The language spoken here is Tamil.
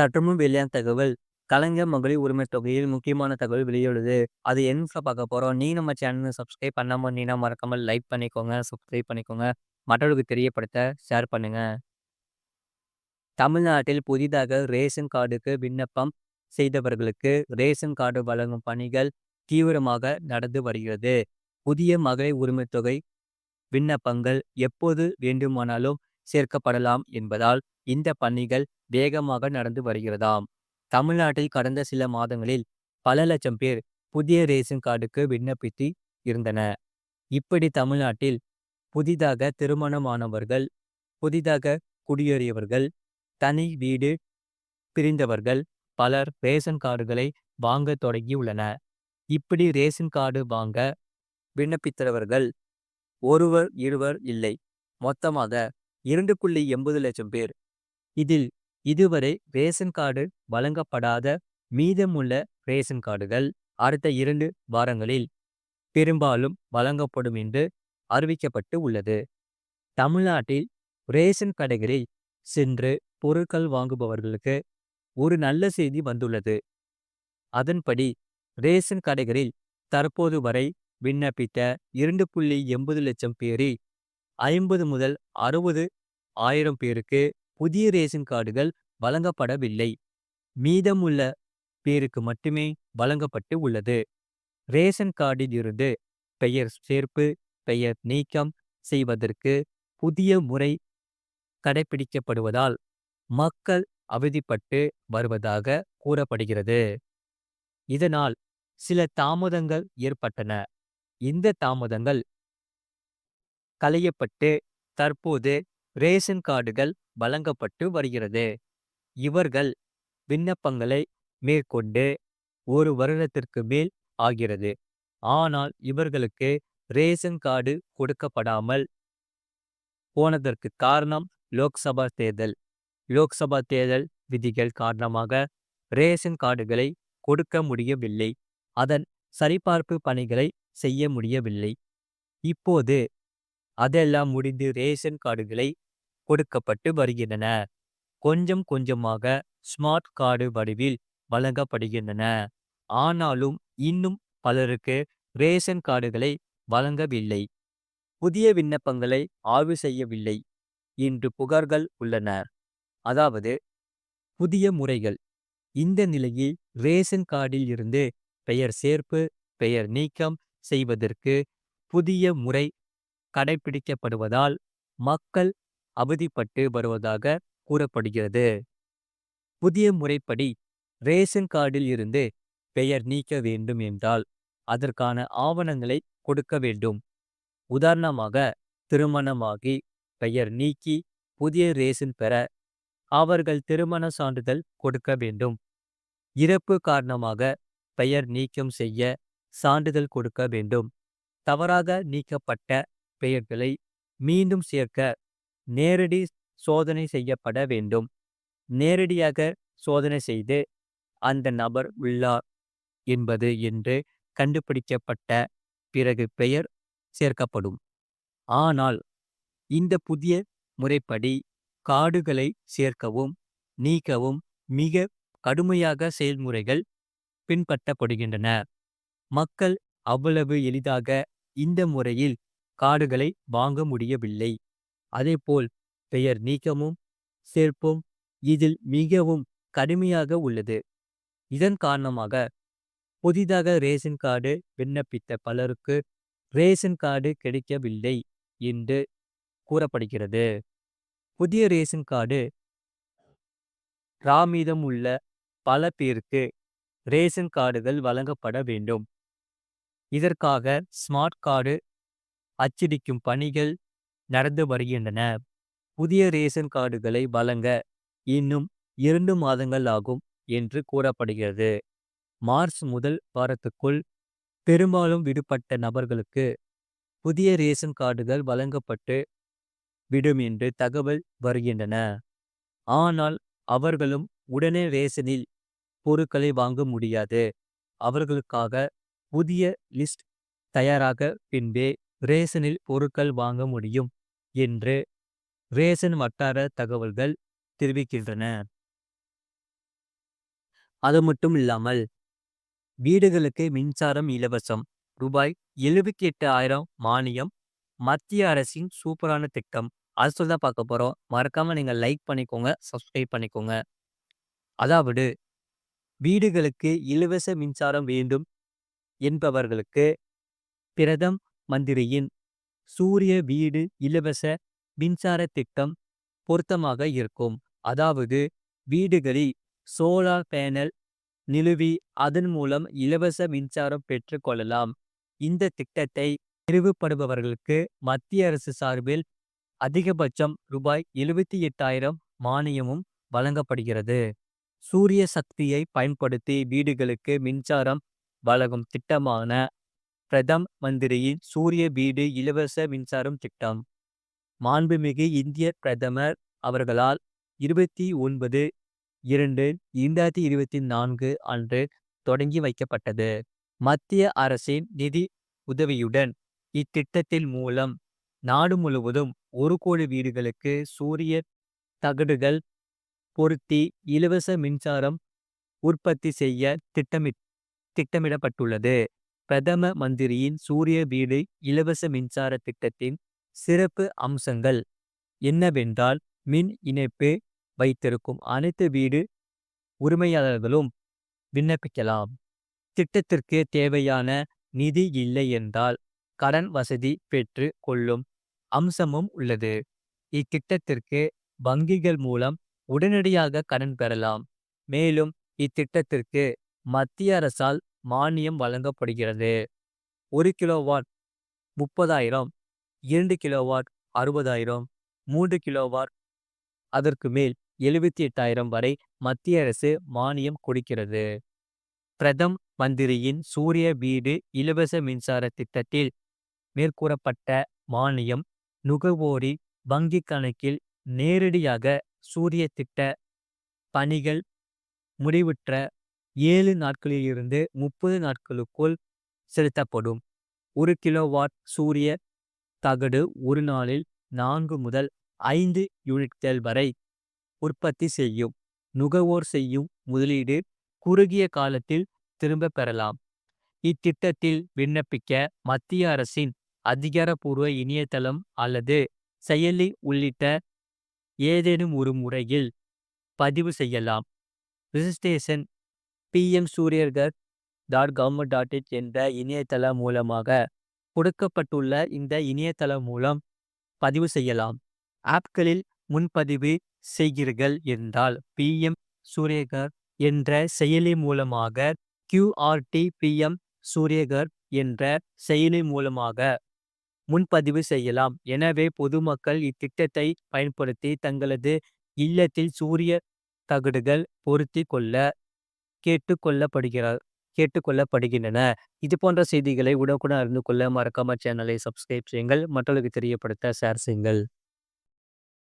சற்றுமும் வெளியான தகவல் கலைஞர் மகளிர் உரிமை தொகையில் முக்கியமான தகவல் வெளியுள்ளது. அது என்ன பார்க்க போறோம்? நீ நம்ம சேனல் சப்ஸ்கிரைப் பண்ணாம இருந்தீங்கன்னா மறக்காம லைக் பண்ணிக்கோங்க சப்ஸ்கிரைப் பண்ணிக்கோங்க. மற்றவர்களுக்கு தெரியப்படுத்த ஷேர் பண்ணுங்க. தமிழ்நாட்டில் புதிதாக ரேஷன் கார்டுக்கு விண்ணப்பம் செய்தவர்களுக்கு ரேஷன் கார்டு வழங்கும் பணிகள் தீவிரமாக நடந்து வருகிறது. புதிய மகளிர் உரிமை தொகை விண்ணப்பங்கள் எப்போது வேண்டுமானாலும் சேர்க்கப்படலாம் என்பதால் இந்த பணிகள் வேகமாக நடந்து வருகிறதாம். தமிழ்நாட்டில் கடந்த சில மாதங்களில் பல லட்சம் பேர் புதிய ரேஷன் கார்டுக்கு விண்ணப்பித்து இருந்தன. இப்படி தமிழ்நாட்டில் புதிதாக திருமணமானவர்கள் புதிதாக குடியேறியவர்கள் தனி வீடு பிரிந்தவர்கள் பலர் ரேஷன் கார்டுகளை வாங்க தொடங்கியுள்ளன. இப்படி ரேஷன் கார்டு வாங்க விண்ணப்பித்தவர்கள் ஒருவர் இருவர் இல்லை. மொத்தமாக இரண்டு புள்ளி எண்பது லட்சம் பேர் இதில் இதுவரை ரேஷன் கார்டு வழங்கப்படாத மீதமுள்ள ரேஷன் கார்டுகள் அடுத்த இரண்டு வாரங்களில் பெரும்பாலும் வழங்கப்படும் என்று அறிவிக்கப்பட்டு உள்ளது. தமிழ்நாட்டில் ரேஷன் கடைகளில் சென்று பொருட்கள் வாங்குபவர்களுக்கு ஒரு நல்ல செய்தி வந்துள்ளது. அதன்படி ரேஷன் கடைகளில் தற்போது வரை விண்ணப்பித்த இரண்டு புள்ளி எண்பது லட்சம் பேரில் ஐம்பது முதல் அறுபது ஆயிரம் பேருக்கு புதிய ரேஷன் கார்டுகள் வழங்கப்படவில்லை. மீதமுள்ள பேருக்கு மட்டுமே வழங்கப்பட்டு உள்ளது. ரேஷன் கார்டில் இருந்து பெயர் சேர்ப்பு பெயர் நீக்கம் செய்வதற்கு புதிய முறை கடைபிடிக்கப்படுவதால் மக்கள் அவதிப்பட்டு வருவதாக கூறப்படுகிறது. இதனால் சில தாமதங்கள் ஏற்பட்டன. இந்த தாமதங்கள் களையப்பட்டு தற்போது ரேஷன் கார்டுகள் வழங்கப்பட்டு வருகிறது. இவர்கள் விண்ணப்பங்களை மேற்கொண்டு ஒரு வருடத்திற்கு மேல் ஆகிறது. ஆனால் இவர்களுக்கு ரேஷன் கார்டு கொடுக்கப்படாமல் போனதற்கு காரணம் லோக்சபா தேர்தல். லோக்சபா தேர்தல் விதிகள் காரணமாக ரேஷன் கார்டுகளை கொடுக்க முடியவில்லை. அதன் சரிபார்ப்பு பணிகளை செய்ய முடியவில்லை. இப்போது அதெல்லாம் முடிந்து ரேஷன் கார்டுகளை கொடுக்கப்பட்டு வருகின்றன. கொஞ்சம் கொஞ்சமாக ஸ்மார்ட் கார்டு வடிவில் வழங்கப்படுகின்றன. ஆனாலும் இன்னும் பலருக்கு ரேஷன் கார்டுகளை வழங்கவில்லை. புதிய விண்ணப்பங்களை ஆய்வு செய்யவில்லை என்று புகார்கள் உள்ளன. அதாவது புதிய முறைகள். இந்த நிலையில் ரேஷன் கார்டில் இருந்து பெயர் சேர்ப்பு பெயர் நீக்கம் செய்வதற்கு புதிய முறை கடைபிடிக்கப்படுவதால் மக்கள் அவதிப்பட்டு வருவதாக கூறப்படுகிறது. புதிய முறைப்படி ரேஷன் கார்டில் இருந்து பெயர் நீக்க வேண்டும் என்றால் அதற்கான ஆவணங்களை கொடுக்க வேண்டும். உதாரணமாக திருமணமாகி பெயர் நீக்கி புதிய ரேஷன் பெற அவர்கள் திருமண சான்றிதழ் கொடுக்க வேண்டும். இறப்பு காரணமாக பெயர் நீக்கம் செய்ய சான்றிதழ் கொடுக்க வேண்டும். தவறாக நீக்கப்பட்ட பெயர்களை மீண்டும் சேர்க்க நேரடி சோதனை செய்யப்பட வேண்டும். நேரடியாக சோதனை செய்து அந்த நபர் உள்ளார் என்பது என்று கண்டுபிடிக்கப்பட்ட பிறகு பெயர் சேர்க்கப்படும். ஆனால் இந்த புதிய முறைப்படி காடுகளை சேர்க்கவும் நீக்கவும் மிக கடுமையாக செயல்முறைகள் பின்பற்றப்படுகின்றன. மக்கள் அவ்வளவு எளிதாக இந்த முறையில் காடுகளை வாங்க முடியவில்லை. அதேபோல் பெயர் நீக்கமும் சேர்ப்பும் இதில் மிகவும் கடுமையாக உள்ளது. இதன் காரணமாக புதிதாக ரேஷன் கார்டு விண்ணப்பித்த பலருக்கு ரேஷன் கார்டு கிடைக்கவில்லை என்று கூறப்படுகிறது. புதிய ரேஷன் கார்டு ராமீதம் உள்ள பல பேருக்கு ரேஷன் கார்டுகள் வழங்கப்பட வேண்டும். இதற்காக ஸ்மார்ட் கார்டு அச்சடிக்கும் பணிகள் நடந்து வருகின்றன. புதிய ரேஷன் கார்டுகளை வழங்க இன்னும் இரண்டு மாதங்கள் ஆகும் என்று கூறப்படுகிறது. மார்ச் முதல் வாரத்துக்குள் பெரும்பாலும் விடுபட்ட நபர்களுக்கு புதிய ரேஷன் கார்டுகள் வழங்கப்பட்டு விடும் என்று தகவல் வருகின்றன. ஆனால் அவர்களும் உடனே ரேஷனில் பொருட்களை வாங்க முடியாது. அவர்களுக்காக புதிய லிஸ்ட் தயாராக பின்பே ரேஷனில் பொருட்கள் வாங்க முடியும். என்று ரேசன் வட்டார தகவல்கள் தெரிவிக்கின்றன. அது மட்டும் இல்லாமல் வீடுகளுக்கு மின்சாரம் இலவசம். ரூபாய் எழுபத்தி எட்டு ஆயிரம் மானியம். மத்திய அரசின் சூப்பரான திட்டம். அது சொல்லி தான் பார்க்க போகிறோம் மறக்காம நீங்க லைக் பண்ணிக்கோங்க சப்ஸ்கிரைப் பண்ணிக்கோங்க. அதாவது வீடுகளுக்கு இலவச மின்சாரம் வேண்டும் என்பவர்களுக்கு பிரதம் மந்திரியின் சூரிய வீடு இலவச மின்சார திட்டம் பொருத்தமாக இருக்கும். அதாவது வீடுகளில் சோலார் பேனல் நிலுவி அதன் மூலம் இலவச மின்சாரம் பெற்றுக்கொள்ளலாம் இந்த திட்டத்தை நிறுவப்படுபவர்களுக்கு மத்திய அரசு சார்பில் அதிகபட்சம் ரூபாய் எழுபத்தி எட்டாயிரம் மானியமும் வழங்கப்படுகிறது. சூரிய சக்தியை பயன்படுத்தி வீடுகளுக்கு மின்சாரம் வழங்கும் திட்டமான பிரதம் மந்திரியின் சூரிய வீடு இலவச மின்சாரம் திட்டம். மாண்புமிகு இந்திய பிரதமர் அவர்களால் இருபத்தி ஒன்பது இரண்டு இரண்டாயிரத்தி இருபத்தி நான்கு அன்று தொடங்கி வைக்கப்பட்டது. மத்திய அரசின் நிதி உதவியுடன் இத்திட்டத்தின் மூலம் நாடு முழுவதும் ஒரு கோடி வீடுகளுக்கு சூரிய தகடுகள் பொருத்தி இலவச மின்சாரம் உற்பத்தி செய்ய திட்டமி திட்டமிடப்பட்டுள்ளது. பிரதம மந்திரியின் சூரிய வீடு இலவச மின்சார திட்டத்தின் சிறப்பு அம்சங்கள் என்னவென்றால் மின் இணைப்பு வைத்திருக்கும் அனைத்து வீடு உரிமையாளர்களும் விண்ணப்பிக்கலாம். திட்டத்திற்கு தேவையான நிதி இல்லை என்றால் கடன் வசதி பெற்று கொள்ளும் அம்சமும் உள்ளது. இத்திட்டத்திற்கு வங்கிகள் மூலம் உடனடியாக கடன் பெறலாம். மேலும் இத்திட்டத்திற்கு மத்திய அரசால் மானியம் வழங்கப்படுகிறது. ஒரு கிலோவாட் முப்பதாயிரம் இரண்டு கிலோவாட் அறுபதாயிரம் மூன்று கிலோவாட் அதற்கு மேல் எழுபத்தி எட்டாயிரம் வரை மத்திய அரசு மானியம் கொடுக்கிறது. பிரதம் மந்திரியின் சூரிய வீடு இலவச மின்சார திட்டத்தில் மேற்கூறப்பட்ட மானியம் நுகர்வோரி வங்கிக் கணக்கில் நேரடியாக சூரிய திட்ட பணிகள் முடிவுற்ற ஏழு நாட்களிலிருந்து முப்பது நாட்களுக்குள் செலுத்தப்படும். ஒரு கிலோவாட் சூரிய தகடு ஒரு நாளில் நான்கு முதல் ஐந்து யூனிட்கள் வரை உற்பத்தி செய்யும். நுகர்வோர் செய்யும் முதலீடு குறுகிய காலத்தில் திரும்ப பெறலாம். இத்திட்டத்தில் விண்ணப்பிக்க மத்திய அரசின் அதிகாரப்பூர்வ இணையதளம் அல்லது செயலி உள்ளிட்ட ஏதேனும் ஒரு முறையில் பதிவு செய்யலாம். Registration PM Suryaghar dot government dot it என்ற இணையதளம் மூலமாக கொடுக்கப்பட்டுள்ள இந்த இணையதளம் மூலம் பதிவு செய்யலாம். ஆப்களில் முன்பதிவு செய்கிறீர்கள் என்றால் பிஎம் சூரியகர் என்ற செயலி மூலமாக கியூஆர்டி பிஎம் சூரியகர் என்ற செயலி மூலமாக முன்பதிவு செய்யலாம். எனவே பொதுமக்கள் இத்திட்டத்தை பயன்படுத்தி தங்களது இல்லத்தில் சூரிய தகடுகள் பொருத்தி கொள்ள கேட்டுக்கொள்ளப்படுகிறார் கேட்டுக்கொள்ளப்படுகின்றன இது போன்ற செய்திகளை உடனுக்குடன் அறிந்து கொள்ள மறக்காம சேனலை சப்ஸ்கிரைப் செய்யுங்கள். மற்றவர்களுக்கு தெரியப்படுத்த ஷேர் செய்யுங்கள்.